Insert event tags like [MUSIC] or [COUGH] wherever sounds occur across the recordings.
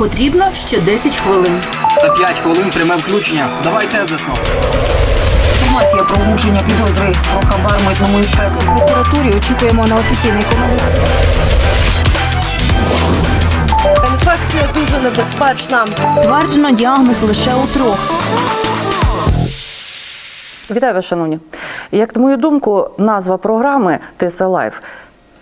потрібно ще 10 хвилин. За 5 хвилин пряме включення. Давай тезисно. Інформація про вручення підозри про хабар митному інспектору. прокуратурі очікуємо на офіційний коментар. Інфекція дуже небезпечна. Тверджено діагноз лише у трьох. Вітаю вас, шановні. Як на мою думку, назва програми «Тиса Лайф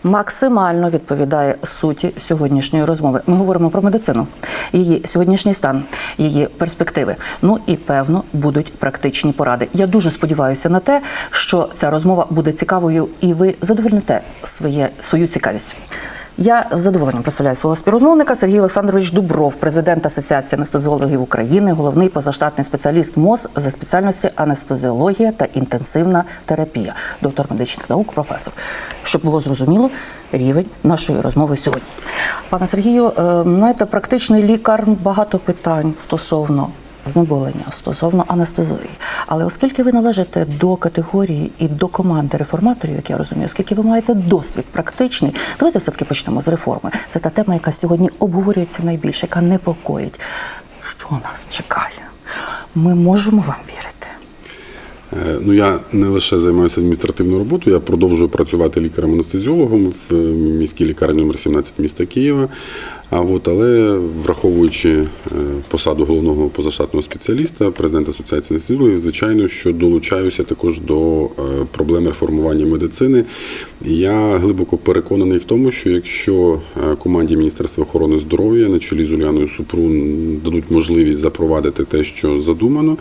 максимально відповідає суті сьогоднішньої розмови. Ми говоримо про медицину, її сьогоднішній стан, її перспективи. Ну і певно будуть практичні поради. Я дуже сподіваюся на те, що ця розмова буде цікавою, і ви задовольните своє свою цікавість. Я з задоволенням представляю свого співрозмовника Сергій Олександрович Дубров, президент Асоціації анестезіологів України, головний позаштатний спеціаліст МОЗ за спеціальності анестезіологія та інтенсивна терапія, доктор медичних наук, професор. Щоб було зрозуміло рівень нашої розмови сьогодні. Пане Сергію, знаєте, практичний лікар багато питань стосовно знеболення стосовно анестезії. Але оскільки ви належите до категорії і до команди реформаторів, як я розумію, оскільки ви маєте досвід практичний, давайте все таки почнемо з реформи. Це та тема, яка сьогодні обговорюється найбільше, яка непокоїть. Що нас чекає? Ми можемо вам вірити. Е, Ну, я не лише займаюся адміністративною роботою, я продовжую працювати лікарем-анестезіологом в е, міській лікарні номер 17 міста Києва. А от, але враховуючи е, посаду головного позаштатного спеціаліста, президента Асоціації анестезіологів, звичайно, що долучаюся також до е, проблем реформування медицини. Я глибоко переконаний в тому, що якщо е, команді Міністерства охорони здоров'я на чолі з Уляною Супрун дадуть можливість запровадити те, що задумано,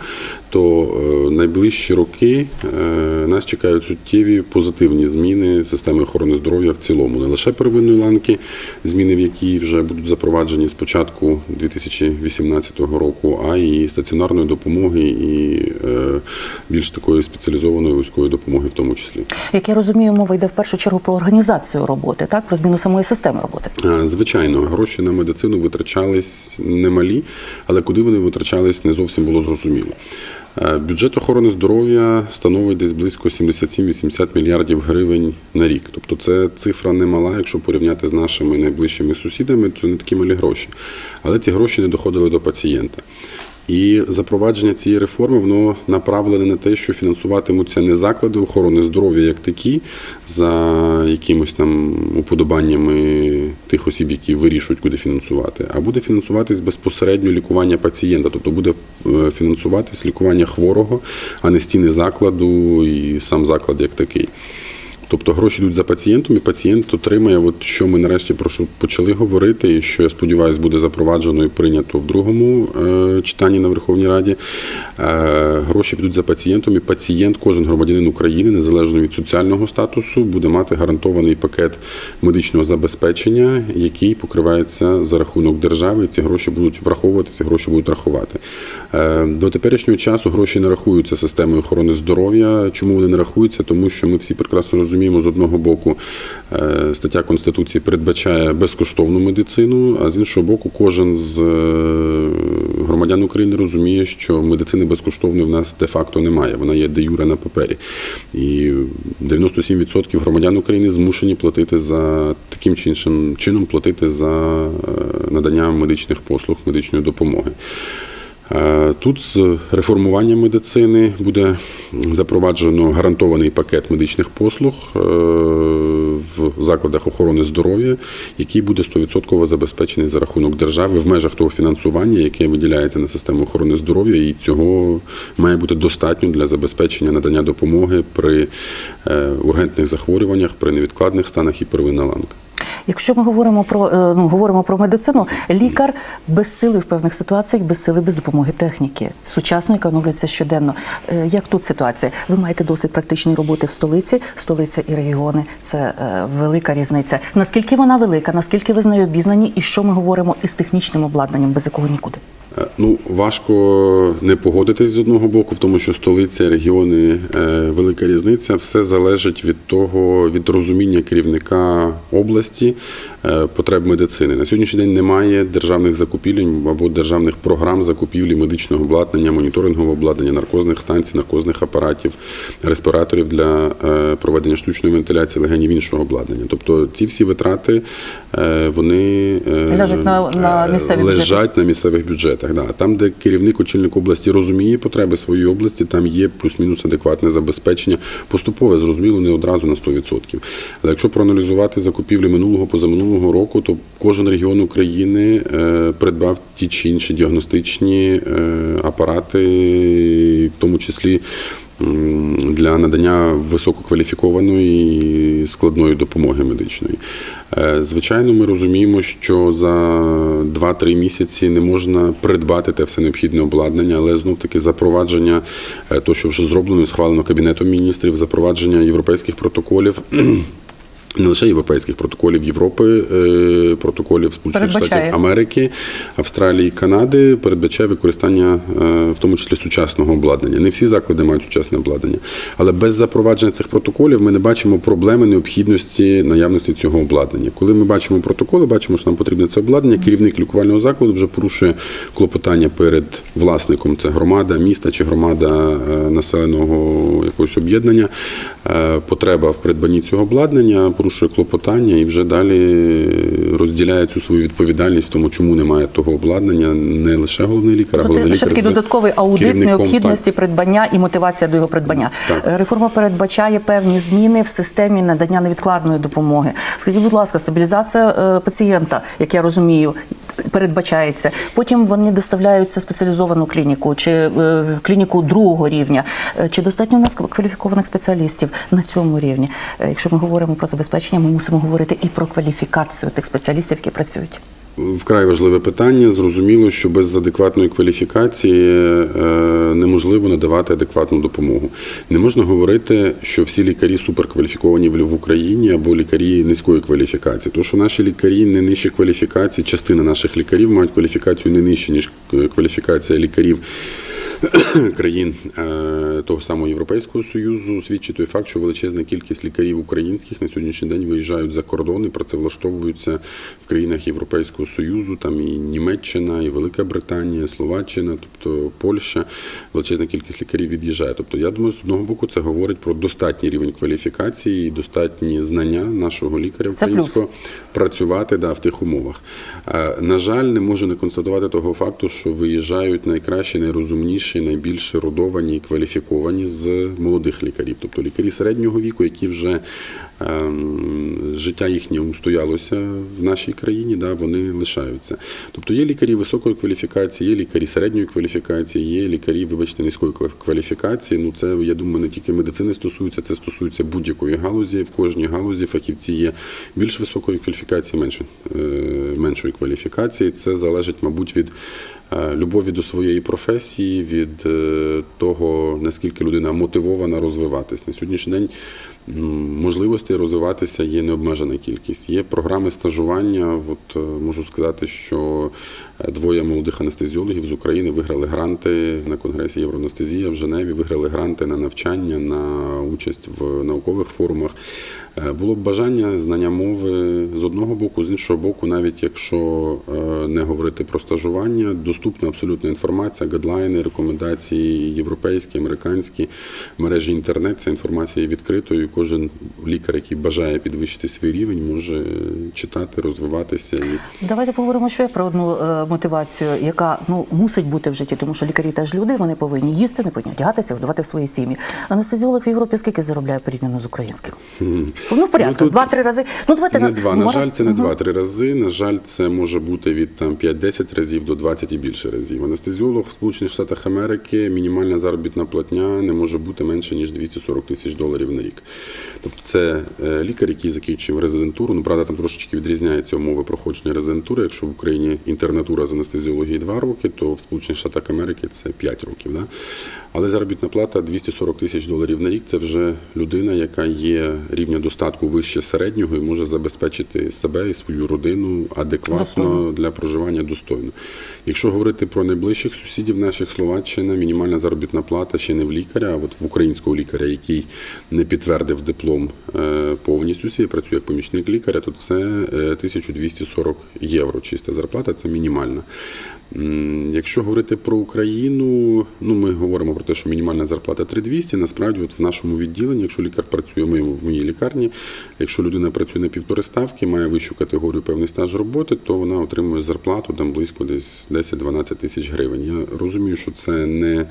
то найближчі роки нас чекають суттєві позитивні зміни системи охорони здоров'я в цілому, не лише первинної ланки, зміни в якій вже будуть запроваджені з початку 2018 року, а і стаціонарної допомоги, і е, більш такої спеціалізованої військової допомоги, в тому числі. Як я розумію, мова йде в першу чергу про організацію роботи, так про зміну самої системи роботи. Е, Звичайно, гроші на медицину витрачались немалі, але куди вони витрачались, не зовсім було зрозуміло. Е, Бюджет охорони здоров'я становить десь близько 77-80 мільярдів гривень на рік. Тобто це цифра немала, якщо порівняти з нашими найближчими сусідами, це не такі малі гроші. Але ці гроші не доходили до пацієнта. І запровадження цієї реформи воно направлене на те, що фінансуватимуться не заклади охорони здоров'я як такі, за якимось там уподобаннями тих осіб, які вирішують, куди фінансувати, а буде фінансуватись безпосередньо лікування пацієнта, тобто буде е, фінансуватись лікування хворого, а не стіни закладу і сам заклад як такий. Тобто гроші йдуть за пацієнтом, і пацієнт отримає, от що ми нарешті про що почали говорити, і що я сподіваюся буде запроваджено і прийнято в другому е, читанні на Верховній Раді. Е, гроші підуть за пацієнтом, і пацієнт, кожен громадянин України, незалежно від соціального статусу, буде мати гарантований пакет медичного забезпечення, який покривається за рахунок держави. і Ці гроші будуть враховувати, ці гроші будуть рахувати. Е, До теперішнього часу гроші не рахуються системою охорони здоров'я. Чому вони не рахуються? Тому що ми всі прекрасно розуміємо, з одного боку, е, стаття Конституції передбачає безкоштовну медицину, а з іншого боку, кожен з е, громадян України розуміє, що медицини безкоштовної в нас де-факто немає. Вона є де юре на папері. І 97% громадян України змушені платити за таким чи іншим чином платити за е, надання медичних послуг, медичної допомоги. Е, Тут з реформування медицини буде запроваджено гарантований пакет медичних послуг е, в закладах охорони здоров'я, який буде 100% забезпечений за рахунок держави в межах того фінансування, яке виділяється на систему охорони здоров'я, і цього має бути достатньо для забезпечення надання допомоги при е, ургентних захворюваннях, при невідкладних станах і первинна ланка. Якщо ми говоримо про е, ну говоримо про медицину, лікар без сили в певних ситуаціях, без сили, без допомоги техніки сучасної, яка оновлюється щоденно. Е, Як тут ситуація? Ви маєте досить практичної роботи в столиці, столиця і регіони. Це е, велика різниця. Наскільки вона велика, наскільки ви з нею обізнані, і що ми говоримо із технічним обладнанням, без якого нікуди? Е, Ну, важко не погодитись з одного боку, в тому, що столиця, регіони, е, велика різниця. Все залежить від того, від розуміння керівника області е, потреб медицини. На сьогоднішній день немає державних закупівель або державних програм закупівлі медичного обладнання, моніторингового обладнання, наркозних станцій, наркозних апаратів, респіраторів для проведення штучної вентиляції легенів іншого обладнання. Тобто ці всі витрати вони Ляжуть на- лежать на місцевих бюджетах. Да. Там, де керівник, очільник області розуміє потреби своєї області, там є плюс-мінус адекватне забезпечення. Поступове, зрозуміло, не одразу на 100%. Але якщо проаналізувати закупівлі минулого позаминулого року, то кожен регіон України е, придбав ті чи інші діагностичні е, апарати, в тому числі. Для надання висококваліфікованої і складної допомоги медичної. Е, Звичайно, ми розуміємо, що за 2-3 місяці не можна придбати те все необхідне обладнання, але знов таки запровадження, е, то, що вже зроблено схвалено Кабінетом міністрів, запровадження європейських протоколів. Не лише європейських протоколів Європи, е, протоколів Сполучених Штатів Америки, Австралії, Канади передбачає використання, е, в тому числі сучасного обладнання. Не всі заклади мають сучасне обладнання, але без запровадження цих протоколів ми не бачимо проблеми необхідності наявності цього обладнання. Коли ми бачимо протоколи, бачимо, що нам потрібне це обладнання. Керівник лікувального закладу вже порушує клопотання перед власником. Це громада, міста чи громада е, населеного якогось об'єднання. Е, Потреба в придбанні цього обладнання порушує клопотання і вже далі розділяє цю свою відповідальність в тому, чому немає того обладнання, не лише головний лікар, а Ну, головний це ще такий додатковий аудит необхідності придбання і мотивація до його придбання. Так. Е, Реформа передбачає певні зміни в системі надання невідкладної допомоги. Скажіть, будь ласка, стабілізація е, пацієнта, як я розумію, передбачається. Потім вони доставляються в спеціалізовану клініку чи е, в клініку другого рівня. Е, Чи достатньо у нас кваліфікованих спеціалістів на цьому рівні? Е, Якщо ми говоримо про забезпечення, ми мусимо говорити і про кваліфікацію тих спеціалістів, які працюють. Вкрай важливе питання. Зрозуміло, що без адекватної кваліфікації е, неможливо надавати адекватну допомогу. Не можна говорити, що всі лікарі суперкваліфіковані в Україні або лікарі низької кваліфікації. Тому що наші лікарі не нижчі кваліфікації, частина наших лікарів мають кваліфікацію не нижче, ніж кваліфікація лікарів. [COUGHS] країн е, того самого Європейського Союзу свідчить той факт, що величезна кількість лікарів українських на сьогоднішній день виїжджають за кордон і працевлаштовуються в країнах Європейського Союзу, там і Німеччина, і Велика Британія, Словаччина, тобто Польща. Величезна кількість лікарів від'їжджає. Тобто, я думаю, з одного боку, це говорить про достатній рівень кваліфікації і достатні знання нашого лікаря українського працювати да, в тих умовах. На жаль, не можу не констатувати того факту, що виїжджають найкращі, найрозумніші, найбільш родовані і кваліфіковані з молодих лікарів, тобто лікарі середнього віку, які вже ем, життя їхнє устоялося в нашій країні, да, вони лишаються. Тобто є лікарі високої кваліфікації, є лікарі середньої кваліфікації, є лікарі, вибачте, низької кваліфікації. Ну це я думаю, не тільки медицини стосується, це стосується будь-якої галузі. В кожній галузі фахівці є більш високої кваліфікації, менш, е, меншої кваліфікації. Це залежить, мабуть, від любові до своєї професії, від е, того, наскільки людина мотивована розвиватись. На сьогоднішній день можливостей розвиватися є необмежена кількість. Є програми стажування. От е, можу сказати, що е, двоє молодих анестезіологів з України виграли гранти на конгресі Євроанестезія в Женеві, виграли гранти на навчання, на участь в наукових форумах. Е, Було б бажання знання мови з одного боку, з іншого боку, навіть якщо е, не говорити про стажування, доступна абсолютна інформація, гадлайни, рекомендації європейські, американські мережі інтернет. Ця інформація є відкритою. Кожен лікар, який бажає підвищити свій рівень, може читати, розвиватися і Давайте поговоримо ще про одну е, мотивацію, яка ну мусить бути в житті, тому що лікарі теж люди, вони повинні їсти, не повинні одягатися, годувати свої сім'ї. Анестезіолог в Європі скільки заробляє порівняно з українським? Ну в порядку, Ну, два-три рази. Ну давайте Не на два. На мора- жаль, це не два-три рази. На жаль, це може бути від там 5-10 разів до 20 і більше разів. Анестезіолог в Сполучених Штатах Америки мінімальна заробітна платня не може бути менше ніж 240 тисяч доларів на рік. Тобто це е, лікар, який закінчив резидентуру. Ну правда, там трошечки відрізняються умови проходження резидентури. Якщо в Україні інтернатура з анестезіології 2 роки, то в Сполучених Штатах Америки це 5 років. Да? Але заробітна плата 240 тисяч доларів на рік це вже людина, яка є рівня достатньо. Достатку вище середнього і може забезпечити себе і свою родину адекватно Достойно. для проживання достойно. Якщо говорити про найближчих сусідів наших Словаччина, мінімальна заробітна плата ще не в лікаря, а от в українського лікаря, який не підтвердив диплом е, повністю свій, працює як помічник лікаря, то це е, 1240 євро. Чиста зарплата, це мінімальна. Якщо говорити про Україну, ну ми говоримо про те, що мінімальна зарплата 3200, Насправді, от в нашому відділенні, якщо лікар працює моєму в моїй лікарні, якщо людина працює на півтори ставки, має вищу категорію певний стаж роботи, то вона отримує зарплату там близько десь 10-12 тисяч гривень. Я розумію, що це не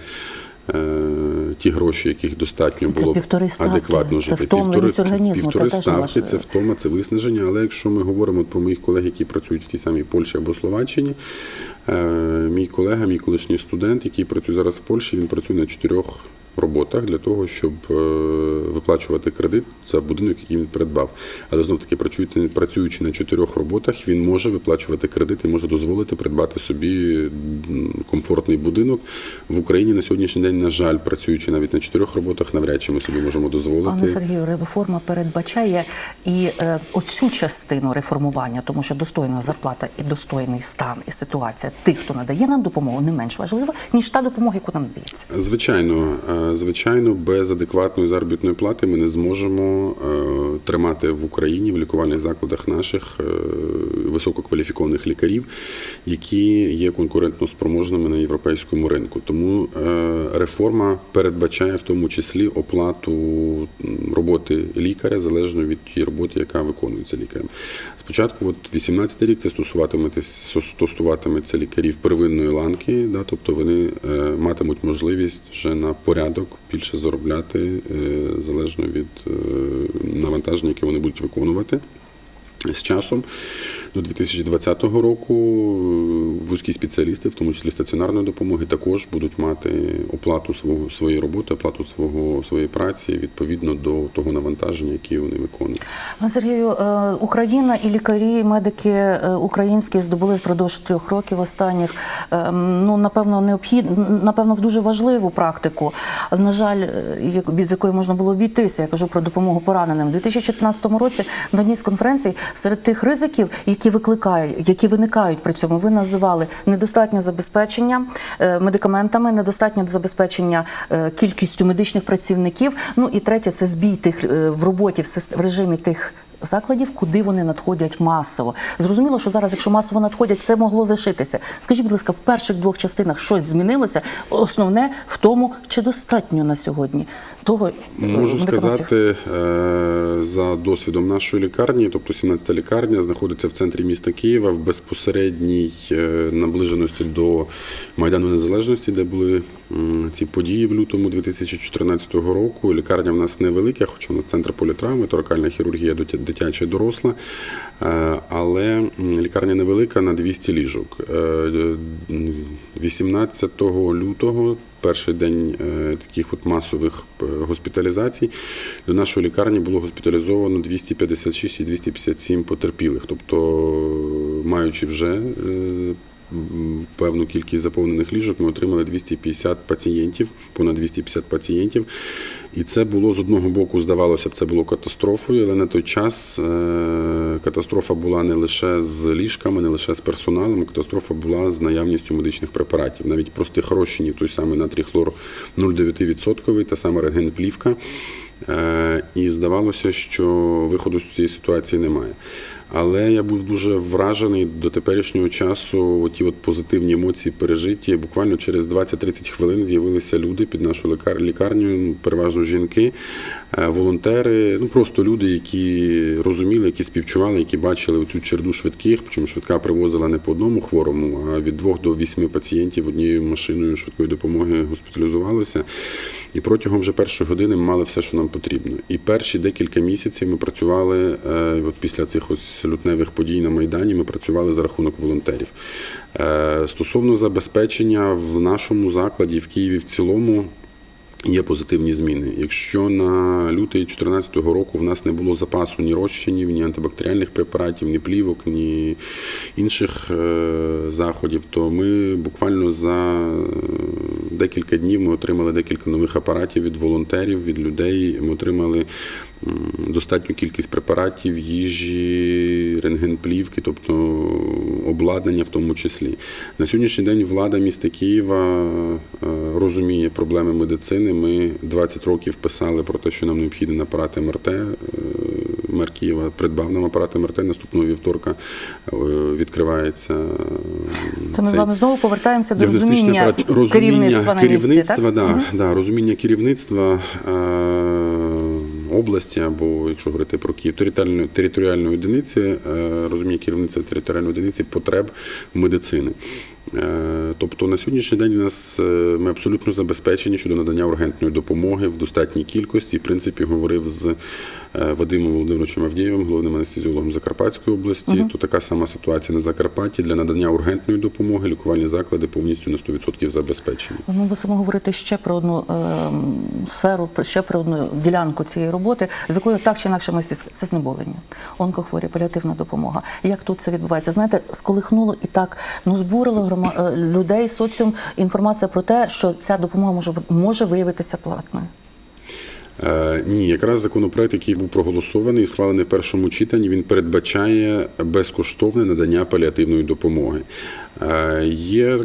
ті гроші, яких достатньо було б адекватно Це жити. втомленість організму, півтори це ставки це втома, це виснаження. Але якщо ми говоримо про моїх колег, які працюють в тій самій Польщі або Словаччині, е, мій колега, мій колишній студент, який працює зараз в Польщі, він працює на чотирьох роботах для того, щоб е, виплачувати кредит за будинок, який він придбав. Але знов таки працюючи, на чотирьох роботах, він може виплачувати кредит і може дозволити придбати собі комфортний будинок в Україні на сьогоднішній день. На жаль, працюючи навіть на чотирьох роботах, навряд чи ми собі можемо дозволити. Пане Сергію, реформа передбачає і е, оцю частину реформування, тому що достойна зарплата і достойний стан і ситуація тих, хто надає нам допомогу, не менш важлива ніж та допомога, яку нам надається. Звичайно, е, звичайно, без адекватної заробітної плати ми не зможемо е, тримати в Україні в лікувальних закладах наших е, висококваліфікованих лікарів, які є конкурентно спроможними на європейському ринку. Тому е, реформа передбачає в тому числі оплату роботи лікаря залежно від тієї роботи, яка виконується лікарем. Спочатку, от 18 рік, це стосуватиметься лікарів первинної ланки, да, тобто вони матимуть можливість вже на порядок більше заробляти е, залежно від навантажень, навантаження, яке вони будуть виконувати. З часом до 2020 року е, вузькі спеціалісти, в тому числі стаціонарної допомоги, також будуть мати оплату свого своєї роботи, оплату свого своєї праці відповідно до того навантаження, яке вони виконують. Пане Сергію, е, Україна і лікарі, і медики е, українські здобули впродовж трьох років останніх. Ну напевно, необхідно, напевно, в дуже важливу практику. На жаль, від якої можна було обійтися. Я кажу про допомогу пораненим. У 2014 році на одній з конференцій серед тих ризиків, які викликають, які виникають при цьому, ви називали недостатнє забезпечення е, медикаментами, недостатнє забезпечення е, кількістю медичних працівників. Ну і третє це збій тих е, в роботі в режимі тих. Закладів, куди вони надходять масово. Зрозуміло, що зараз, якщо масово надходять, це могло лишитися. Скажіть, будь ласка, в перших двох частинах щось змінилося. Основне в тому, чи достатньо на сьогодні того е, Можу сказати е, за досвідом нашої лікарні, тобто 17-та лікарня знаходиться в центрі міста Києва в безпосередній е, наближеності до Майдану Незалежності, де були ці події в лютому 2014 року. Лікарня в нас невелика, хоча в нас центр політравми, торакальна хірургія дитя- дитяча і доросла, Е, але лікарня невелика на 200 ліжок. Е, 18 лютого перший день е, таких от масових е, госпіталізацій до нашої лікарні було госпіталізовано 256 і 257 потерпілих. Тобто, маючи вже е, певну кількість заповнених ліжок, ми отримали 250 пацієнтів, понад 250 пацієнтів. І це було з одного боку, здавалося б, це було катастрофою, але на той час е, катастрофа була не лише з ліжками, не лише з персоналом, катастрофа була з наявністю медичних препаратів. Навіть простих розчинів, той самий натрій хлор 0,9%, та сама рентгенплівка. Е, І здавалося, що виходу з цієї ситуації немає. Але я був дуже вражений до теперішнього часу. Ті от позитивні емоції пережиті. Буквально через 20-30 хвилин з'явилися люди під нашу лікар- лікарню, ну, переважно жінки, е, волонтери, ну просто люди, які розуміли, які співчували, які бачили цю череду швидких. Причому швидка привозила не по одному хворому, а від двох до вісьми пацієнтів однією машиною швидкої допомоги госпіталізувалося. І протягом вже першої години мали все, що нам потрібно. І перші декілька місяців ми працювали е, от після цих ось лютневих подій на Майдані. Ми працювали за рахунок волонтерів. Е, Стосовно забезпечення в нашому закладі в Києві в цілому. Є позитивні зміни. Якщо на лютий 2014 року в нас не було запасу ні розчинів, ні антибактеріальних препаратів, ні плівок, ні інших е, заходів, то ми буквально за декілька днів ми отримали декілька нових апаратів від волонтерів, від людей. Ми отримали достатню кількість препаратів, їжі, рентгенплівки, тобто обладнання в тому числі. На сьогоднішній день влада міста Києва е, розуміє проблеми медицини. Ми 20 років писали про те, що нам необхідний апарат МРТ. Е, Мер Києва придбав нам апарат МРТ. Наступного вівторка е, відкривається. Це ми з вами знову повертаємося до розуміння апарат. розуміння керівництва на місці. керівництва, Так? да, да, розуміння керівництва області, або якщо говорити про Київ, територіальної одиниці, розуміє розуміння керівництва територіальної одиниці потреб медицини. Е, Тобто на сьогоднішній день нас е, ми абсолютно забезпечені щодо надання ургентної допомоги в достатній кількості. В принципі, говорив з е, Вадимом Володимировичем Авдієвим, головним анестезіологом Закарпатської області. То така сама ситуація на Закарпатті для надання ургентної допомоги. Лікувальні заклади повністю на 100% забезпечені. Ми мусимо говорити ще про одну ем, сферу, ще про одну ділянку цієї роботи, з якою так чи інакше ми всі це знеболення, онкохворі, паліативна допомога. Як тут це відбувається? Знаєте, сколихнуло і так ну збурило грома... е, людей, соціум інформація про те, що ця допомога може може виявитися платною. Е, Ні, якраз законопроект, який був проголосований і схвалений в першому читанні, він передбачає безкоштовне надання паліативної допомоги. Е, Є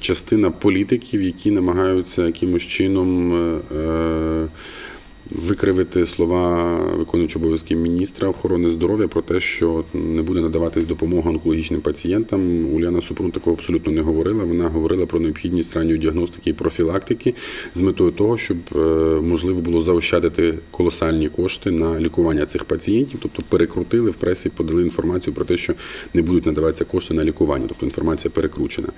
частина політиків, які намагаються якимось чином. Викривити слова виконуючого обов'язки міністра охорони здоров'я про те, що не буде надаватись допомога онкологічним пацієнтам. Уляна Супрун такого абсолютно не говорила. Вона говорила про необхідність ранньої діагностики і профілактики з метою того, щоб е, можливо було заощадити колосальні кошти на лікування цих пацієнтів. Тобто перекрутили в пресі, подали інформацію про те, що не будуть надаватися кошти на лікування. Тобто інформація перекручена.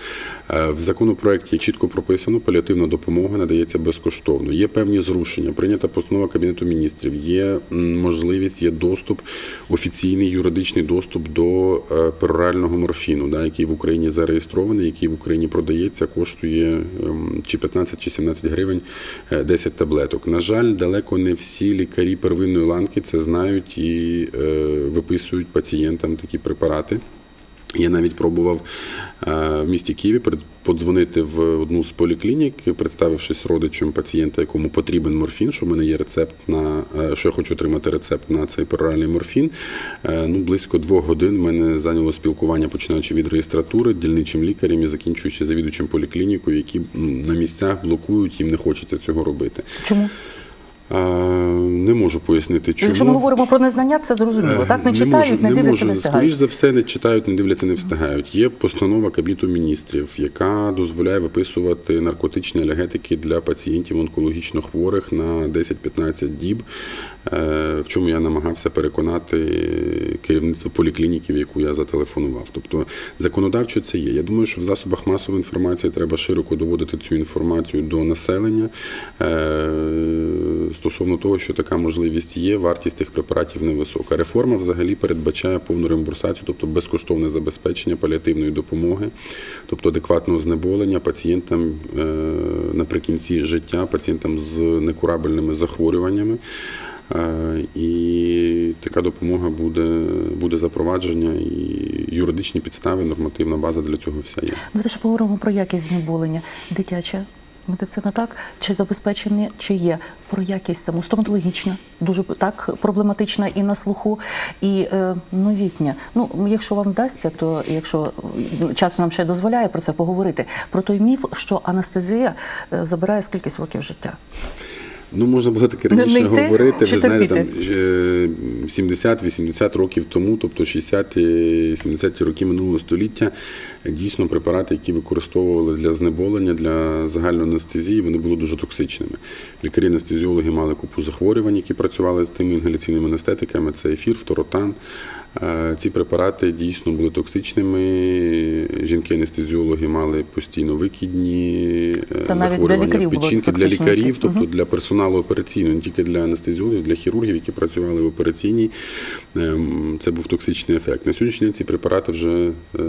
Е, В законопроекті чітко прописано, паліативна допомога надається безкоштовно. Є певні зрушення. Прийнята постанова Кабінету міністрів. Є можливість, є доступ, офіційний юридичний доступ до е, перорального морфіну, да, який в Україні зареєстрований, який в Україні продається, коштує ем, чи 15 чи 17 гривень е, 10 таблеток. На жаль, далеко не всі лікарі первинної ланки це знають і е, виписують пацієнтам такі препарати. Я навіть пробував е, в місті Києві подзвонити в одну з поліклінік, представившись родичем пацієнта, якому потрібен морфін, що в мене є рецепт на е, що я хочу отримати рецепт на цей пероральний морфін. Е, Ну, близько двох годин в мене зайняло спілкування, починаючи від реєстратури, дільничим лікарем і закінчуючи завідувачем поліклінікою, які на місцях блокують, їм не хочеться цього робити. Чому? Е, Не можу пояснити, чому. Якщо ми говоримо про незнання, це зрозуміло. Так не читають, можу, не дивляться, можу. не Скоріш встигають. за все, не читають, не дивляться, не встигають. Є постанова Кабінету міністрів, яка дозволяє виписувати наркотичні алергетики для пацієнтів онкологічно хворих на 10-15 діб. Е, В чому я намагався переконати керівництво поліклініки, в яку я зателефонував. Тобто законодавчо це є. Я думаю, що в засобах масової інформації треба широко доводити цю інформацію до населення е, стосовно того, що така можливість є, вартість тих препаратів невисока. Реформа взагалі передбачає повну реімбурсацію, тобто безкоштовне забезпечення паліативної допомоги, тобто адекватного знеболення пацієнтам е, наприкінці життя, пацієнтам з некурабельними захворюваннями. Е, І така допомога буде, буде запровадження, і юридичні підстави, нормативна база для цього вся є. Ми теж поговоримо про якість знеболення. Дитяча медицина так чи забезпечення, чи є про якість саму стоматологічна, дуже так проблематична і на слуху, і е, новітня. Ну, якщо вам вдасться, то якщо час нам ще дозволяє про це поговорити, про той міф, що анестезія е, забирає скількись років життя. Ну, можна було таке раніше не говорити, чи ви знаєте, там терпіти? е, 70-80 років тому, тобто 60-70 роки минулого століття, дійсно препарати, які використовували для знеболення, для загальної анестезії, вони були дуже токсичними. Лікарі-анестезіологи мали купу захворювань, які працювали з тими інгаляційними анестетиками, це ефір, фторотан. Е, Ці препарати дійсно були токсичними. Жінки-анестезіологи мали постійно викидні е, Це для захворювання лікарів печінки, для лікарів, тобто для персоналу операційного, не тільки для анестезіологів, для хірургів, які працювали в операційній. Ем, Це був токсичний ефект. На сьогоднішній день ці препарати вже е,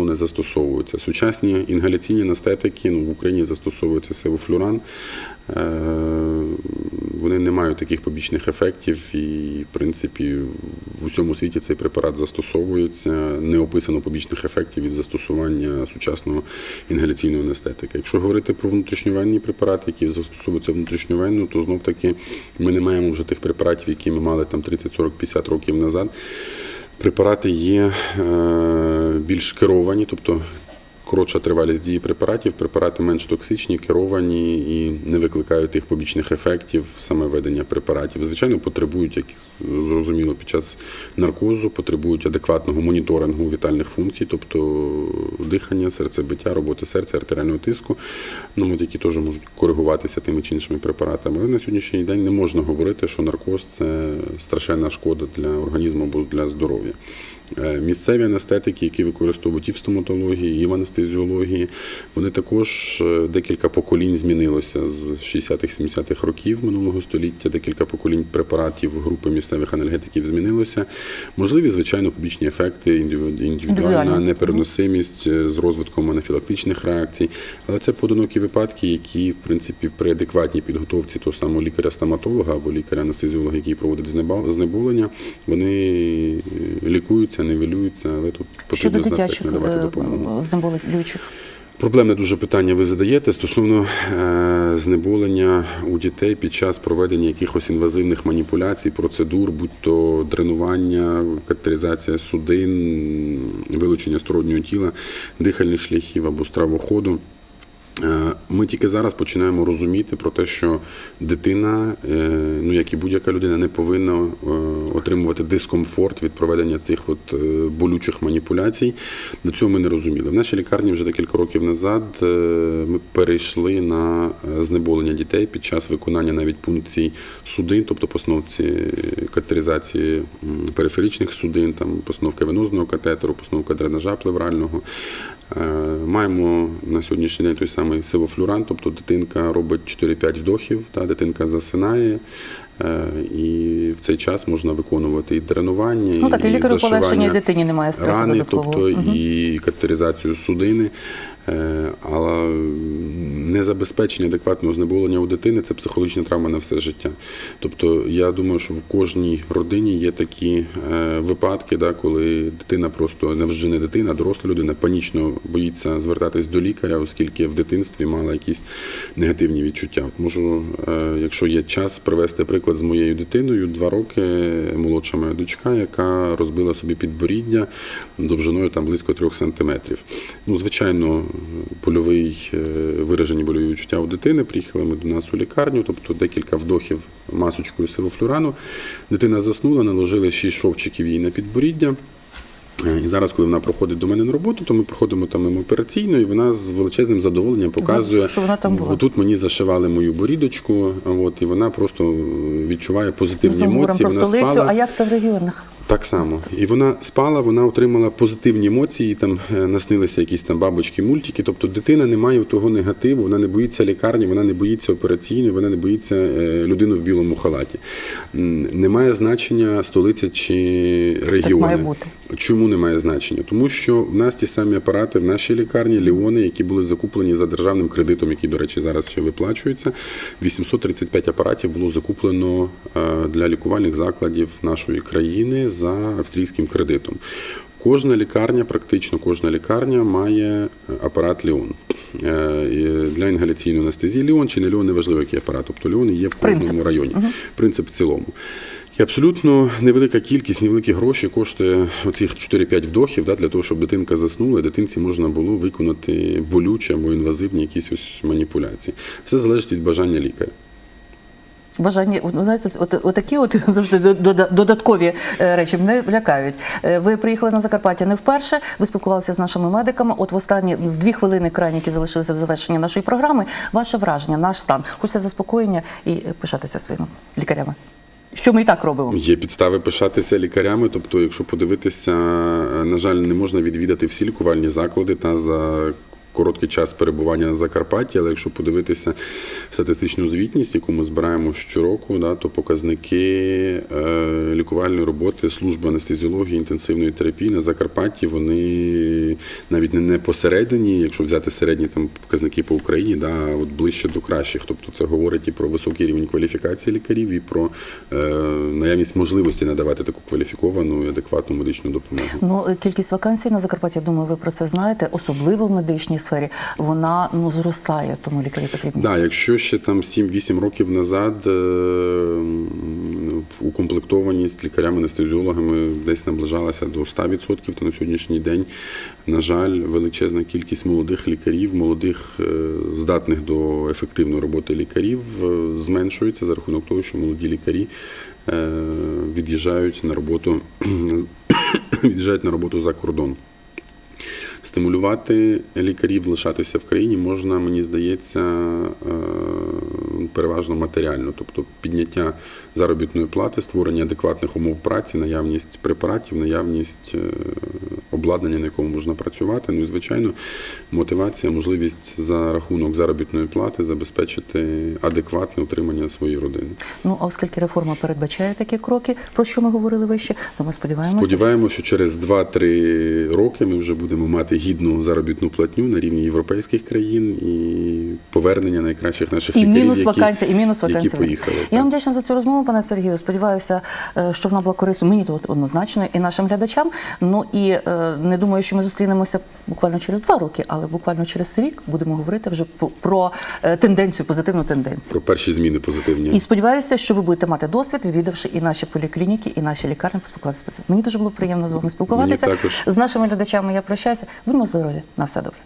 давним-давно не застосовуються. Сучасні інгаляційні анестетики ну, в Україні застосовується севофлюран. Е, вони не мають таких побічних ефектів, і в принципі в усьому світі цей препарат застосовується. Не описано побічних ефектів від застосування сучасного інгаляційного анестетика. Якщо говорити про внутрішньовенні препарати, які застосовуються внутрішньовенно, то знов таки ми не маємо вже тих препаратів, які ми мали там 30, 40, 50 років назад. Препарати є е, більш керовані, тобто коротша тривалість дії препаратів, препарати менш токсичні, керовані і не викликають тих побічних ефектів саме ведення препаратів. Звичайно, потребують, як зрозуміло, під час наркозу, потребують адекватного моніторингу вітальних функцій, тобто дихання, серцебиття, роботи серця, артеріального тиску, ну, от, які теж можуть коригуватися тими чи іншими препаратами. Але на сьогоднішній день не можна говорити, що наркоз це страшенна шкода для організму або для здоров'я. Е, Місцеві анестетики, які використовують і в стоматології, і в анестезіології, вони також е, декілька поколінь змінилося з 60-х-70-х років минулого століття. Декілька поколінь препаратів групи місцевих анальгетиків змінилося. Можливі, звичайно, побічні ефекти, індивідуальна непереносимість е, з розвитком анафілактичних реакцій. Але це поодинокі випадки, які, в принципі, при адекватній підготовці того самого лікаря-стоматолога або лікаря-анестезіолога, який проводить знеболення, вони е, лікуються, нивелюються, але тут Щодо потрібно знати, як надавати е, допомогу. знеболюючих. Проблемне дуже питання ви задаєте стосовно е, знеболення у дітей під час проведення якихось інвазивних маніпуляцій, процедур, будь то дренування, катетеризація судин, вилучення стороннього тіла, дихальних шляхів або стравоходу. Е, Ми тільки зараз починаємо розуміти про те, що дитина, е, ну як і будь-яка людина, не повинна е, отримувати дискомфорт від проведення цих от болючих маніпуляцій. До цього ми не розуміли. В нашій лікарні вже декілька років назад ми перейшли на знеболення дітей під час виконання навіть пункцій судин, тобто постановці катетеризації м, периферичних судин, там постановки венозного катетеру, постановка дренажа плеврального. Е, Маємо на сьогоднішній день той самий сивофлюран, тобто дитинка робить 4-5 вдохів, та дитинка засинає. е, І в цей час можна виконувати і тренування, Ну так, і лікарю полегшення, і дитині немає стресу рани, додаткового. тобто угу. і катетеризацію судини. Е, Але незабезпечення адекватного знеболення у дитини це психологічна травма на все життя. Тобто, я думаю, що в кожній родині є такі е, випадки, коли дитина просто не вже не дитина, а доросла людина панічно боїться звертатись до лікаря, оскільки в дитинстві мала якісь негативні відчуття. Можу, е, якщо є час, привести приклад з моєю дитиною. Два роки молодша моя дочка, яка розбила собі підборіддя довжиною там близько трьох сантиметрів. Ну, звичайно, польовий е, виражені больові відчуття у дитини. Приїхали ми до нас у лікарню, тобто декілька вдохів масочкою сивофлюрану. Дитина заснула, наложили шість шовчиків їй на підборіддя. Е, І зараз, коли вона проходить до мене на роботу, то ми проходимо там мимо операційно, і вона з величезним задоволенням показує, що вона там була. тут мені зашивали мою борідочку, от, і вона просто відчуває позитивні знову емоції. про Вона столицю, спала. а як це в регіонах? Так само. І вона спала, вона отримала позитивні емоції, там е, наснилися якісь там бабочки, мультики. Тобто дитина не має того негативу, вона не боїться лікарні, вона не боїться операційної, вона не боїться е, людину в білому халаті. Немає значення столиця чи регіони. має бути. Чому немає значення? Тому що в нас ті самі апарати в нашій лікарні, Ліони, які були закуплені за державним кредитом, який, до речі, зараз ще виплачується. 835 апаратів було закуплено е, для лікувальних закладів нашої країни за австрійським кредитом. Кожна лікарня, практично кожна лікарня має е, апарат Ліон. Е, Для інгаляційної анестезії Ліон чи не Ліон, неважливо, який апарат. Тобто Ліон є в кожному Принцип. районі. Принцип в цілому. І абсолютно невелика кількість, невеликі гроші коштує оцих 4-5 вдохів да, для того, щоб дитинка заснула, і дитинці можна було виконати болючі або інвазивні якісь ось маніпуляції. Все залежить від бажання лікаря. Бажання, ви знаєте, от, от от [LAUGHS] завжди додаткові е, речі мене лякають. Е, Ви приїхали на Закарпаття не вперше. Ви спілкувалися з нашими медиками. От в останні в дві хвилини крайні, які залишилися в завершенні нашої програми. Ваше враження, наш стан. Хочеться заспокоєння і пишатися своїми лікарями. Що ми і так робимо. Є підстави пишатися лікарями. Тобто, якщо подивитися, на жаль, не можна відвідати всі лікувальні заклади та за короткий час перебування на Закарпатті, але якщо подивитися статистичну звітність, яку ми збираємо щороку, да, то показники е, лікувальної роботи служби анестезіології, інтенсивної терапії на Закарпатті вони навіть не, посередині, якщо взяти середні там показники по Україні, да, от ближче до кращих. Тобто це говорить і про високий рівень кваліфікації лікарів, і про е, наявність можливості надавати таку кваліфіковану і адекватну медичну допомогу. Ну, кількість вакансій на Закарпатті, я думаю, ви про це знаєте, особливо в медичній сфері, вона ну зростає, тому лікарі потрібні. Да, якщо ще там 7-8 років назад е, укомплектованість лікарями-анестезіологами десь наближалася до 100%, то на сьогоднішній день, на жаль, величезна кількість молодих лікарів, молодих е, здатних до ефективної роботи лікарів е, зменшується за рахунок того, що молоді лікарі від'їжджають на роботу [COUGHS] від'їжджають на роботу за кордон. Стимулювати лікарів лишатися в країні можна, мені здається, е, переважно матеріально, тобто підняття заробітної плати, створення адекватних умов праці, наявність препаратів, наявність е, обладнання, на якому можна працювати. Ну і звичайно, мотивація, можливість за рахунок заробітної плати забезпечити адекватне утримання своєї родини. Ну а оскільки реформа передбачає такі кроки, про що ми говорили вище, то ми сподіваємося. Сподіваємося, що через 2-3 роки ми вже будемо мати гідну заробітну платню на рівні європейських країн і повернення найкращих наших І лікарів, мінус які, вакансія, і мінус вакансія. які поїхали. Я так. вам вдячна за цю розмову, пане Сергію. Сподіваюся, е, що вона була корисною. Мені то однозначно і нашим глядачам. Ну і е, не думаю, що ми зустрінемося буквально через два роки, але буквально через рік будемо говорити вже про е, тенденцію, позитивну тенденцію. Про перші зміни позитивні. І сподіваюся, що ви будете мати досвід, відвідавши і наші поліклініки, і наші лікарні, поспілкуватися. Мені дуже було приємно з вами спілкуватися. З нашими глядачами я прощаюся. Будьмо здорові. На все добре.